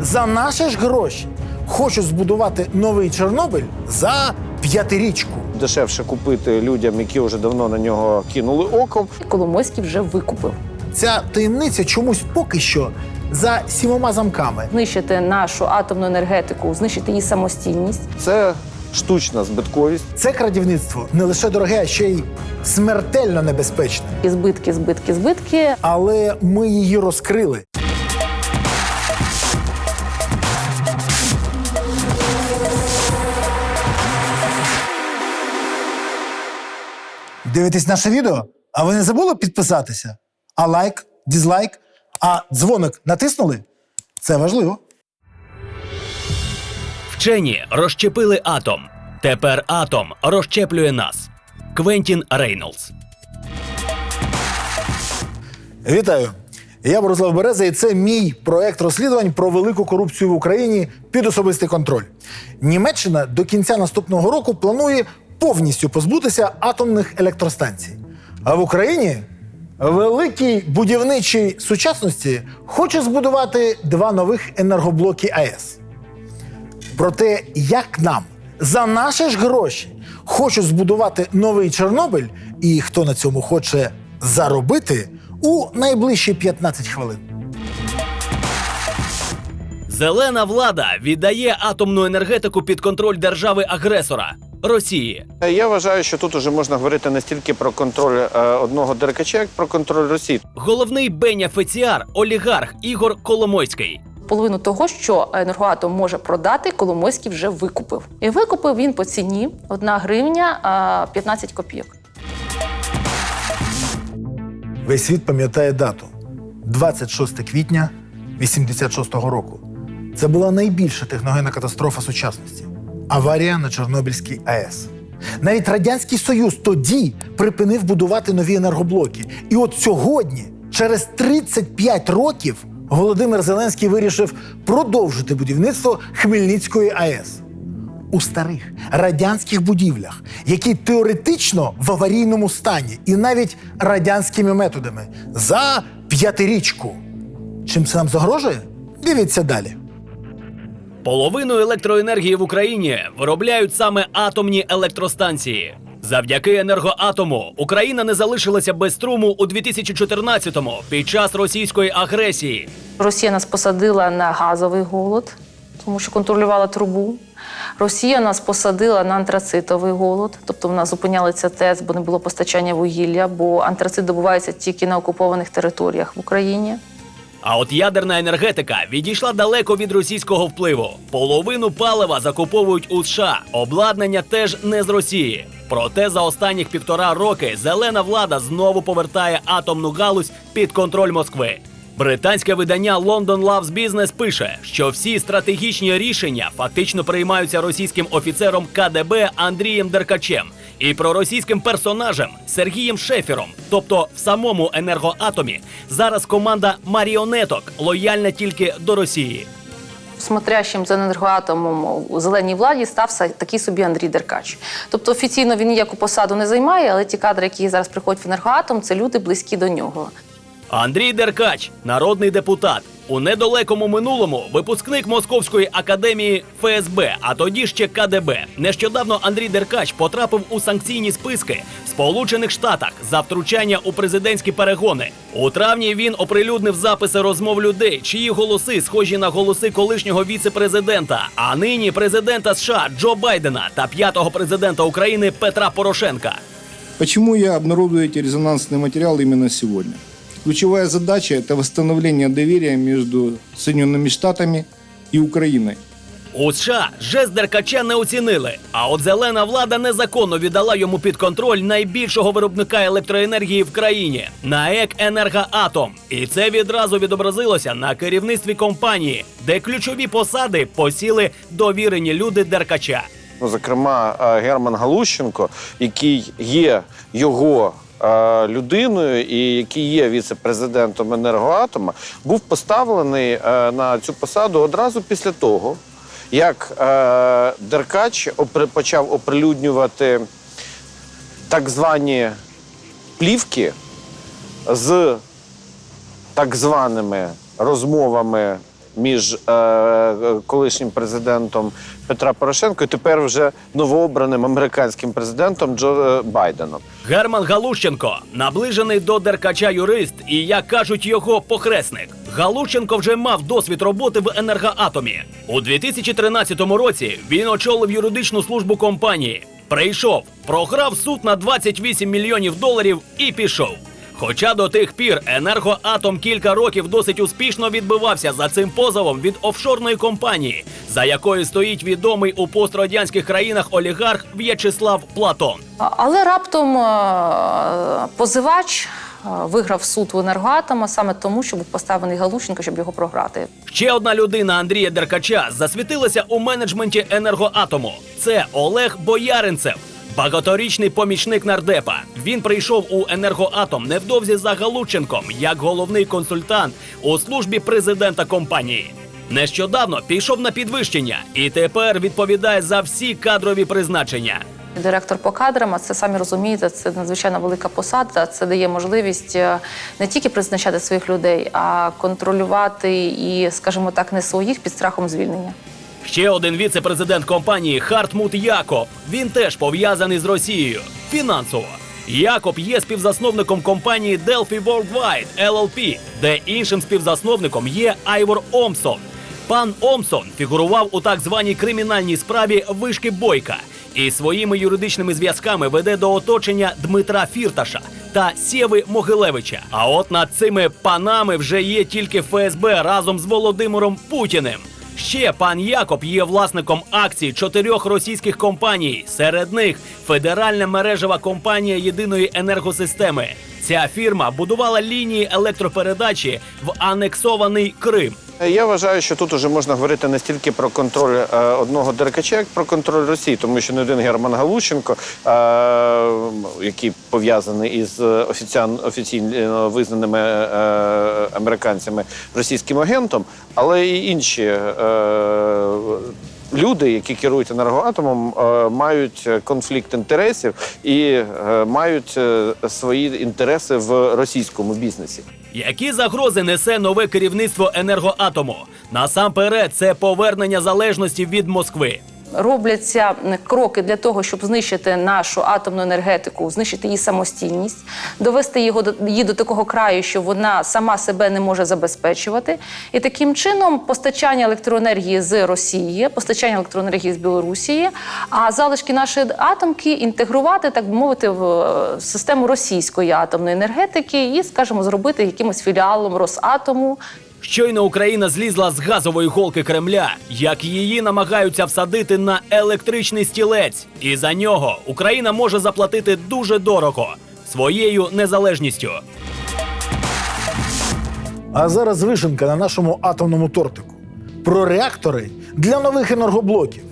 за наші ж гроші хочуть збудувати новий Чорнобиль за п'ятирічку. Дешевше купити людям, які вже давно на нього кинули оком. Коломойський вже викупив. Ця таємниця чомусь поки що за сімома замками. Знищити нашу атомну енергетику, знищити її самостійність. Це штучна збитковість. Це крадівництво не лише дороге, а ще й смертельно небезпечне. І збитки, збитки, збитки. Але ми її розкрили. Дивитесь наше відео? А ви не забули підписатися? А лайк, дізлайк, а дзвоник натиснули? Це важливо. Вчені розщепили атом. Тепер атом розщеплює нас. Квентін Рейнолдс. Вітаю! Я Борислав Береза, і це мій проект розслідувань про велику корупцію в Україні під особистий контроль. Німеччина до кінця наступного року планує повністю позбутися атомних електростанцій. А в Україні великий будівничий сучасності хоче збудувати два нових енергоблоки АЕС. Про те, як нам за наші ж гроші хочуть збудувати новий Чорнобиль, і хто на цьому хоче заробити у найближчі 15 хвилин. Зелена влада віддає атомну енергетику під контроль держави-агресора Росії. Я вважаю, що тут уже можна говорити не стільки про контроль е, одного деркача, як про контроль Росії. Головний бенефіціар олігарх Ігор Коломойський. Половину того, що енергоатом може продати, Коломойський вже викупив. І викупив він по ціні 1 гривня а, 15 копійок. Весь світ пам'ятає дату 26 квітня 86-го року. Це була найбільша техногенна катастрофа сучасності аварія на Чорнобильській АЕС. Навіть Радянський Союз тоді припинив будувати нові енергоблоки. І от сьогодні, через 35 років, Володимир Зеленський вирішив продовжити будівництво Хмельницької АЕС у старих радянських будівлях, які теоретично в аварійному стані, і навіть радянськими методами за п'ятирічку. Чим це нам загрожує? Дивіться далі. Половину електроенергії в Україні виробляють саме атомні електростанції. Завдяки енергоатому Україна не залишилася без струму у 2014-му під час російської агресії. Росія нас посадила на газовий голод, тому що контролювала трубу. Росія нас посадила на антрацитовий голод, тобто в нас зупинялися ТЕЦ, бо не було постачання вугілля, бо антрацит добувається тільки на окупованих територіях в Україні. А от ядерна енергетика відійшла далеко від російського впливу. Половину палива закуповують у США. Обладнання теж не з Росії. Проте за останніх півтора роки зелена влада знову повертає атомну галузь під контроль Москви. Британське видання London Loves Business пише, що всі стратегічні рішення фактично приймаються російським офіцером КДБ Андрієм Деркачем і проросійським персонажем Сергієм Шефером. Тобто в самому енергоатомі зараз команда маріонеток лояльна тільки до Росії. Смотрящим за енергоатомом у зеленій владі стався такий собі Андрій Деркач. Тобто офіційно він ніяку посаду не займає, але ті кадри, які зараз приходять в енергоатом, це люди близькі до нього. Андрій Деркач, народний депутат. У недалекому минулому випускник Московської академії ФСБ, а тоді ще КДБ. Нещодавно Андрій Деркач потрапив у санкційні списки в Сполучених Штатах за втручання у президентські перегони. У травні він оприлюднив записи розмов людей, чиї голоси схожі на голоси колишнього віце-президента, а нині президента США Джо Байдена та п'ятого президента України Петра Порошенка. Почему я обнародую эти резонансные материалы именно сегодня? Ключевая задача – это восстановление доверия между Соединенными Штатами и Украиной. У США жест Деркача не оцінили. А от зелена влада незаконно віддала йому під контроль найбільшого виробника електроенергії в країні НАЕК «Енергоатом». І це відразу відобразилося на керівництві компанії, де ключові посади посіли довірені люди Деркача. Ну, зокрема, е, Герман Галущенко, який є його людиною і який є віце-президентом енергоатома, був поставлений е, на цю посаду одразу після того, як е, Деркач почав оприлюднювати так звані плівки з так званими розмовами між е, колишнім президентом Петра Порошенко і тепер вже новообраним американським президентом Джо е, Байденом. Герман Галущенко наближений до деркача юрист і, як кажуть, його похресник. Галущенко вже мав досвід роботи в енергоатомі. У 2013 році він очолив юридичну службу компанії. Прийшов, програв суд на 28 мільйонів доларів і пішов. Хоча до тих пір енергоатом кілька років досить успішно відбивався за цим позовом від офшорної компанії, за якою стоїть відомий у пострадянських країнах олігарх В'ячеслав Платон. Але раптом е, позивач е, виграв суд у енергоатома саме тому, що був поставлений Галущенко, щоб його програти. Ще одна людина Андрія Деркача засвітилася у менеджменті енергоатому. Це Олег Бояринцев. Багаторічний помічник нардепа. Він прийшов у енергоатом невдовзі за Галученком як головний консультант у службі президента компанії. Нещодавно пішов на підвищення і тепер відповідає за всі кадрові призначення. Директор по кадрам, а це самі розумієте, це надзвичайно велика посада. Це дає можливість е, не тільки призначати своїх людей, а контролювати і, скажімо так, не своїх під страхом звільнення. Ще один віце-президент компанії Хартмут Якоб. Він теж пов'язаний з Росією фінансово. Якоб є співзасновником компанії Delphi Worldwide LLP, де іншим співзасновником є Айвор Омсон. Пан Омсон фігурував у так званій кримінальній справі вишки Бойка і своїми юридичними зв'язками веде до оточення Дмитра Фірташа та Сєви Могилевича. А от над цими панами вже є тільки ФСБ разом з Володимиром Путіним. Ще пан Якоб є власником акцій чотирьох російських компаній. Серед них федеральна мережева компанія єдиної енергосистеми. Ця фірма будувала лінії електропередачі в анексований Крим. Я вважаю, що тут уже можна говорити не стільки про контроль е, одного деркача, як про контроль Росії, тому що не один Герман Галущенко, е, який пов'язаний із офіційно визнаними е, американцями російським агентом, але і інші. Люди, які керують енергоатомом, е, мають конфлікт інтересів і е, мають е, свої інтереси в російському бізнесі. Які загрози несе нове керівництво енергоатому? Насамперед, це повернення залежності від Москви. Робляться кроки для того, щоб знищити нашу атомну енергетику, знищити її самостійність, довести його до її до такого краю, що вона сама себе не може забезпечувати. І таким чином постачання електроенергії з Росії, постачання електроенергії з Білорусі, а залишки нашої атомки інтегрувати, так би мовити, в е, систему російської атомної енергетики і, скажімо, зробити якимось філіалом Росатому. Щойно Україна злізла з газової голки Кремля, як її намагаються всадити на електричний стілець, і за нього Україна може заплатити дуже дорого своєю незалежністю. А зараз вишенка на нашому атомному тортику про реактори для нових енергоблоків.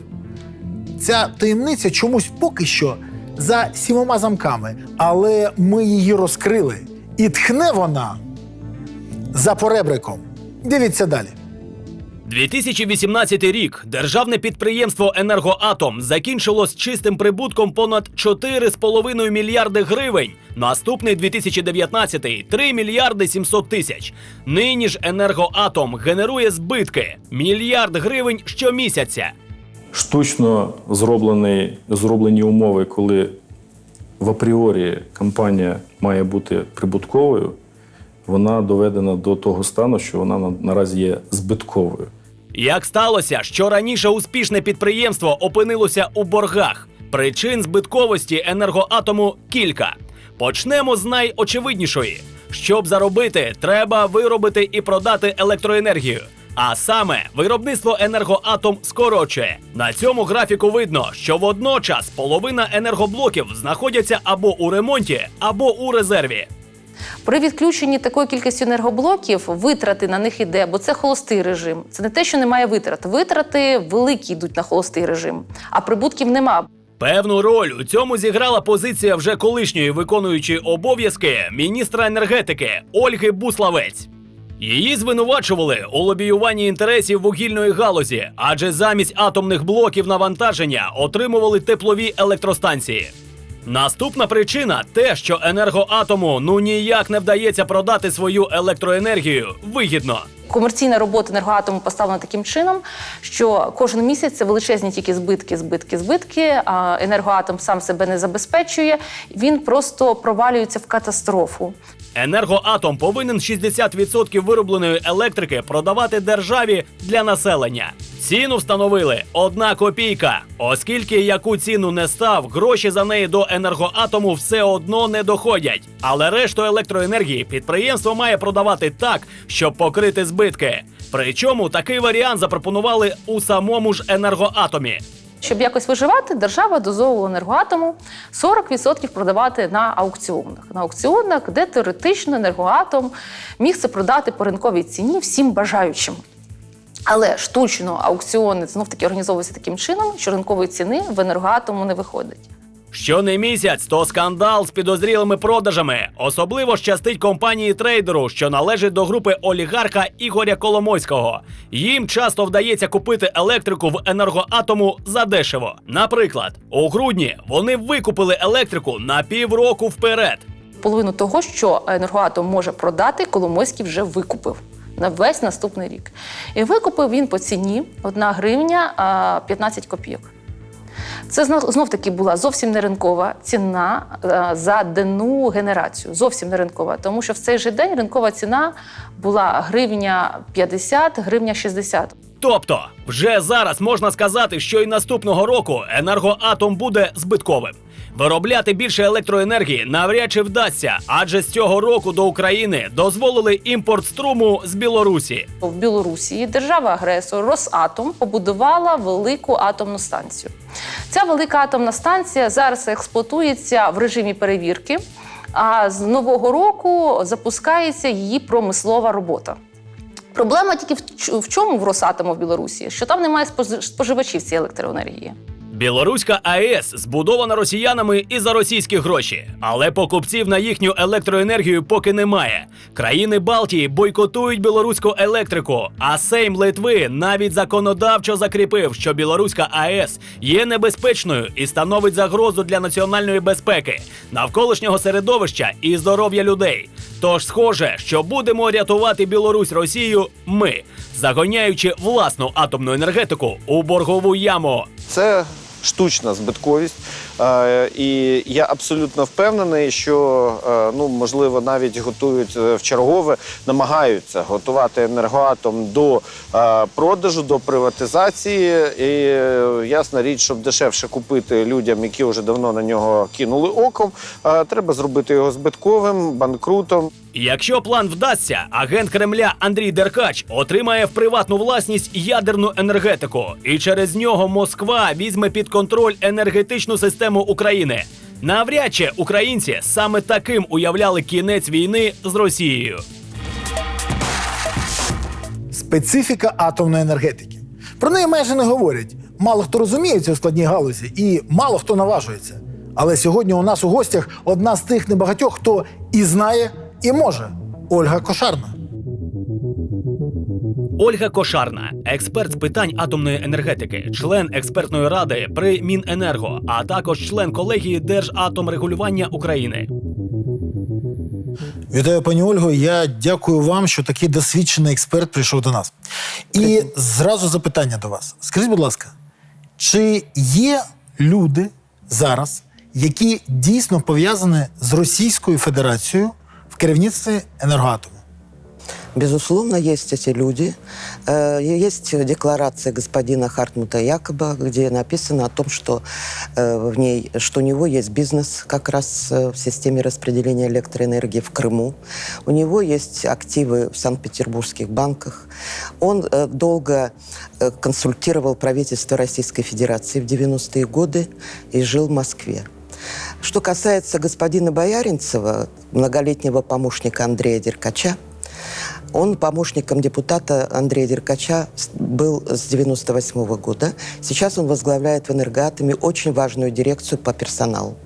Ця таємниця чомусь поки що за сімома замками, але ми її розкрили. І тхне вона за поребриком. Дивіться далі. 2018 рік державне підприємство Енергоатом закінчило з чистим прибутком понад 4,5 мільярди гривень. Наступний 2019 – 3 мільярди 700 тисяч. Нині ж Енергоатом генерує збитки мільярд гривень щомісяця. штучно зроблені, зроблені умови, коли в апріорі компанія має бути прибутковою, вона доведена до того стану, що вона наразі є збитковою. Як сталося, що раніше успішне підприємство опинилося у боргах? Причин збитковості енергоатому кілька. Почнемо з найочевиднішої: щоб заробити, треба виробити і продати електроенергію. А саме виробництво енергоатом скорочує. На цьому графіку видно, що водночас половина енергоблоків знаходяться або у ремонті, або у резерві. При відключенні такої кількості енергоблоків витрати на них іде, бо це холостий режим. Це не те, що немає витрат. Витрати великі йдуть на холостий режим, а прибутків нема. Певну роль у цьому зіграла позиція вже колишньої виконуючої обов'язки міністра енергетики Ольги Буславець. Її звинувачували у лобіюванні інтересів вугільної галузі, адже замість атомних блоків навантаження отримували теплові електростанції. Наступна причина те, що енергоатому ну ніяк не вдається продати свою електроенергію вигідно. Комерційна робота енергоатому поставлена таким чином, що кожен місяць це величезні тільки збитки, збитки, збитки. А енергоатом сам себе не забезпечує. Він просто провалюється в катастрофу. Енергоатом повинен 60% виробленої електрики продавати державі для населення. Ціну встановили одна копійка, оскільки яку ціну не став, гроші за неї до енергоатому все одно не доходять. Але решту електроенергії підприємство має продавати так, щоб покрити збитки. Причому такий варіант запропонували у самому ж енергоатомі. Щоб якось виживати, держава дозволила енергоатому 40% продавати на аукціонах. На аукціонах, де теоретично енергоатом міг це продати по ринковій ціні всім бажаючим. Але штучно аукціони знов таки організовуються таким чином, що ринкової ціни в енергоатому не виходить. Що не місяць, то скандал з підозрілими продажами. Особливо щастить компанії трейдеру, що належить до групи олігарха Ігоря Коломойського. Їм часто вдається купити електрику в енергоатому задешево. Наприклад, у грудні вони викупили електрику на півроку вперед. Половину того, що енергоатом може продати, Коломойський вже викупив на весь наступний рік. І викупив він по ціні 1 гривня а, 15 копійок. Це знов, таки була зовсім не ринкова ціна за денну генерацію. Зовсім не ринкова, тому що в цей же день ринкова ціна була гривня 50, гривня 60. Тобто, вже зараз можна сказати, що і наступного року енергоатом буде збитковим. Виробляти більше електроенергії навряд чи вдасться, адже з цього року до України дозволили імпорт струму з Білорусі. В Білорусі держава-агресор Росатом побудувала велику атомну станцію. Ця велика атомна станція зараз експлуатується в режимі перевірки, а з нового року запускається її промислова робота. Проблема тільки в чому в Росатому в Білорусі, що там немає споживачів цієї електроенергії. Білоруська АЕС збудована росіянами і за російські гроші, але покупців на їхню електроенергію поки немає. Країни Балтії бойкотують білоруську електрику, а Сейм Литви навіть законодавчо закріпив, що білоруська АЕС є небезпечною і становить загрозу для національної безпеки, навколишнього середовища і здоров'я людей. Тож схоже, що будемо рятувати Білорусь Росію ми, загоняючи власну атомну енергетику у боргову яму. Це штучна збитковість. Е, і я абсолютно впевнений, що е, ну можливо навіть готують е, в чергове, намагаються готувати енергоатом до продажу, до приватизації. І ясна річ, щоб дешевше купити людям, які вже давно на нього кинули оком, треба зробити його збитковим, банкрутом. Якщо план вдасться, агент Кремля Андрій Деркач отримає в приватну власність ядерну енергетику, і через нього Москва візьме під контроль енергетичну систему України. Навряд чи українці саме таким уявляли кінець війни з Росією. Специфіка атомної енергетики. Про неї майже не говорять. Мало хто розуміється у складній галузі і мало хто наважується. Але сьогодні у нас у гостях одна з тих небагатьох, хто і знає, і може Ольга Кошарна. Ольга Кошарна, експерт з питань атомної енергетики, член експертної ради при Міненерго, а також член колегії Держатомрегулювання України. Вітаю, пані Ольго. Я дякую вам, що такий досвідчений експерт прийшов до нас. І зразу запитання до вас. Скажіть, будь ласка, чи є люди зараз, які дійсно пов'язані з Російською Федерацією в керівництві енергоатому? Безусловно, есть эти люди. Э, Есть декларация господина Хартмута Якоба, где написано о том, что э, в ней, что у него есть бизнес как раз э, в системе распределения электроэнергии в Крыму. У него есть активы в Санкт-Петербургских банках. Он долго консультировал правительство Российской Федерации в 90-е годы и жил в Москве. Что касается господина Бояринцева, многолетнего помощника Андрея Деркача, он помощником депутата Андрея Деркача был с 98 года. Сейчас он возглавляет в энергоатоме очень важную дирекцию по персоналу.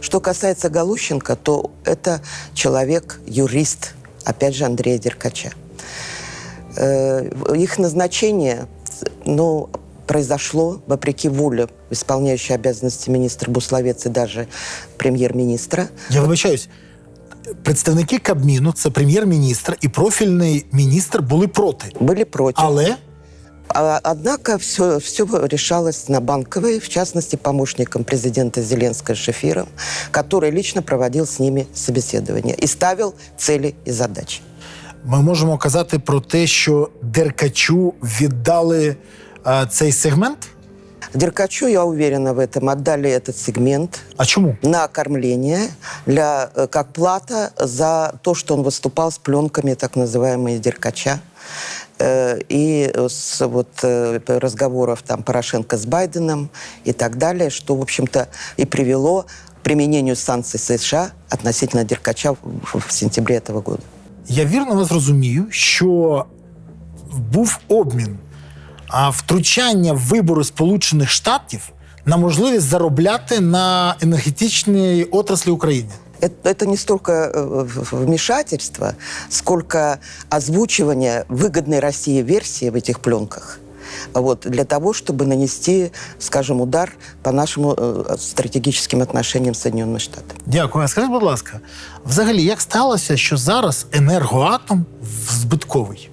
Что касается Галущенко, то это человек-юрист, опять же, Андрея Деркача. Э, Их назначение, ну, произошло вопреки воле исполняющей обязанности министра Бусловец и даже премьер-министра. Я вибачаюсь. Представники Кабміну, це прем'єр-міністр і профільний міністр були проти. Были против. Але А, Однако все, все решалось на Банковой, в частности, помощником президента Зеленского Шефиром, который лично проводил с ними собеседование и ставил цели и задачи. ми можемо казати про те, що Деркачу віддали е, цей сегмент. Деркачу, я уверена в этом, отдали этот сегмент А чому? на кормление для, э, как плата за то, что он выступал с пленками так называемые Деркача. Э, И с вот э, разговоров там Порошенко с Байденом и так далее, что, в общем-то, и привело к применению санкций США относительно Деркача в, в сентябре этого года. Я вірно вас розумію, що був обмін, а втручання в вибори Сполучених Штатів на можливість заробляти на енергетичній отраслі України. Это, это не столько э, в- вмешательство, сколько озвучивание выгодной России версии в этих пленках. Вот, для того, чтобы нанести, скажем, удар по нашим э, стратегическим отношениям с Соединенными Штатами. Дякую. А скажіть, будь ласка, взагалі, як сталося, що зараз енергоатом в- збитковий?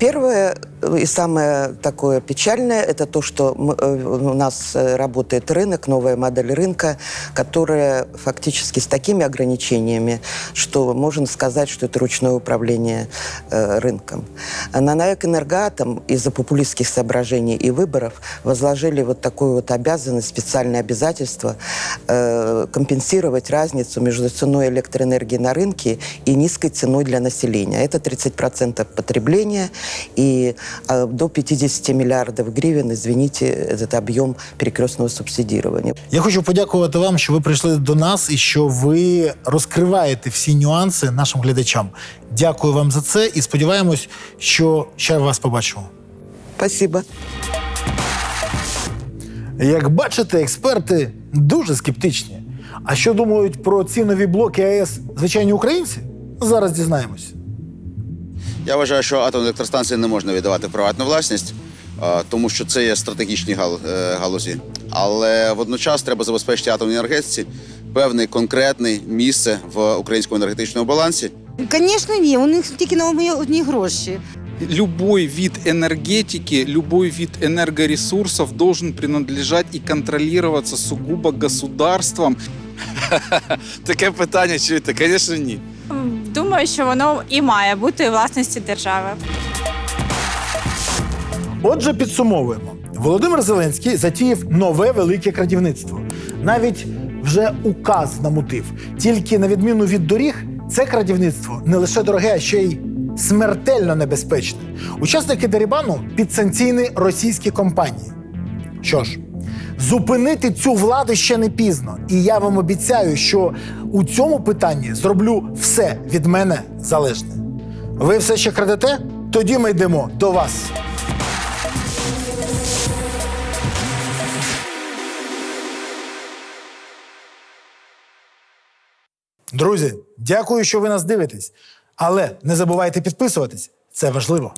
Первое э, и самое такое печальное – это то, что мы, э, у нас э, работает рынок, новая модель рынка, которая фактически с такими ограничениями, что можно сказать, что это ручное управление э, рынком. А На НАЭК «Энергоатом» из-за популистских соображений и выборов возложили вот такую вот обязанность, специальное обязательство э, компенсировать разницу между ценой электроэнергии на рынке и низкой ценой для населения. Это 30% потребления и э, до 50 миллиардов гривен, извините, этот объем перекрестного субсидирования. Я хочу подякувати вам, що ви прийшли до нас і що ви розкриваєте всі нюанси нашим глядачам. Дякую вам за це і сподіваємось, що ще вас побачимо. Спасибо. Як бачите, експерти дуже скептичні. А що думають про ці нові блоки АЕС звичайні українці? Зараз дізнаємось. Я вважаю, що атомні електростанції не можна віддавати в приватну власність, тому що це є стратегічні е, галузі. Але водночас треба забезпечити атомній енергетиці певне конкретне місце в українському енергетичному балансі. Звісно, ні. У них тільки на одні- одні гроші. любой вид энергетики, любой вид энергоресурсов должен принадлежать и контролироваться сугубо государством. Таке питання чуєте? Звісно, ні. Думаю, що воно і має бути у власності держави. Отже, підсумовуємо. Володимир Зеленський затіяв нове велике крадівництво. Навіть вже указ намутив. Тільки на відміну від доріг, це крадівництво не лише дороге, а ще й смертельно небезпечне. Учасники Дерибану підсанкційні російські компанії. Що ж, зупинити цю владу ще не пізно. І я вам обіцяю, що у цьому питанні зроблю все від мене залежне. Ви все ще крадете? Тоді ми йдемо до вас. Друзі, дякую, що ви нас дивитесь. Але не забувайте підписуватись. Це важливо.